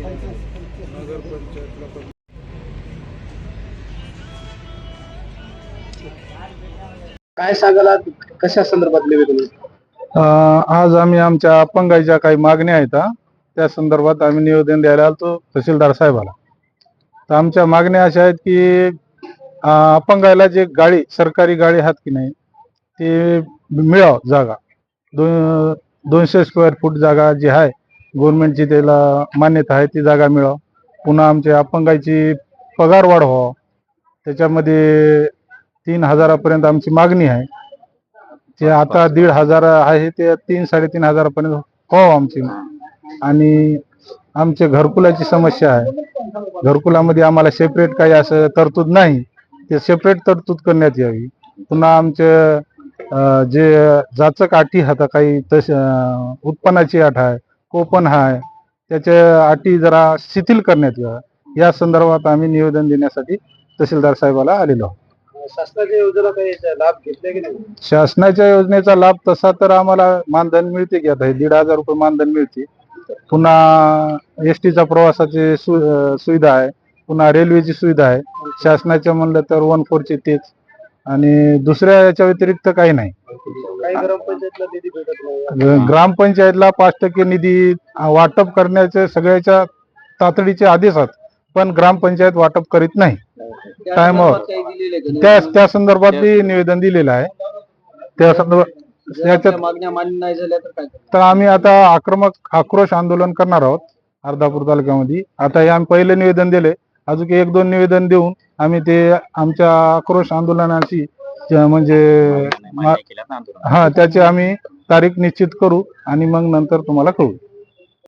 नगरपंचायतला काय सांगाल आज कशा संदर्भात निवेदन आज आम्ही आमच्या अपंगाच्या काही मागण्या आहेत त्या संदर्भात आम्ही निवेदन द्यायला आलो तहसीलदार साहेबाला. तर आमच्या मागण्या अशा आहेत की अपंगायला जे गाडी सरकारी गाडी आहात की नाही ती मिळाव जागा. दोन दोनशे स्क्वेअर फूट जागा जी आहे गव्हर्नमेंटची त्याला मान्यता आहे ती जागा मिळावं. पुन्हा आमच्या अपंगाची पगार वाढ व्हावं त्याच्यामध्ये तीन हजारापर्यंत आमची मागणी आहे. ते आता दीड हजार आहे ते तीन साडेतीन हजारापर्यंत व्हावं आमची. आणि आमच्या घरकुलाची समस्या आहे. घरकुलामध्ये आम्हाला सेपरेट काही असं तरतूद नाही. ते सेपरेट तरतूद करण्यात यावी. पुन्हा आमचे जे जाचक अटी आता काही तस उत्पन्नाची आठ आहे कोपन आहे त्याच्या अटी जरा शिथिल करण्यात याव्या या संदर्भात आम्ही निवेदन देण्यासाठी तहसीलदार साहेबाला आलेलो आहोत. शासनाच्या योजना काही याचा लाभ घेतला की नाही? शासनाच्या योजनेचा लाभ तसा तर आम्हाला मानधन मिळते की आता हे दीड हजार रुपये मानधन मिळते. पुन्हा एस टीचा प्रवासाची सु अं, सुविधा आहे. पुन्हा रेल्वेची सुविधा आहे. शासनाच्या म्हणलं तर वन फोरची तेच. आणि दुसऱ्या याच्या व्यतिरिक्त काही नाही. ग्रामपंचायतला पाच टक्के निधी वाटप करण्याचे सगळ्याच्या तातडीचे आदेश आहेत पण ग्रामपंचायत वाटप करीत नाही. टायमावर त्या त्या संदर्भात बी निवेदन दिलेलं आहे. त्या संदर्भात याच्यात मागण्या मान्य नाही झाल्या तर काय आम्ही आता आक्रमक आक्रोश आंदोलन करणार आहोत अर्धापूर तालुक्यामध्ये. आता हे आम्ही पहिले निवेदन दिले. अजून एक दोन निवेदन देऊन आम्ही ते आमच्या आक्रोश आंदोलनाची म्हणजे हा त्याची आम्ही तारीख निश्चित करू आणि मग नंतर तुम्हाला कळू.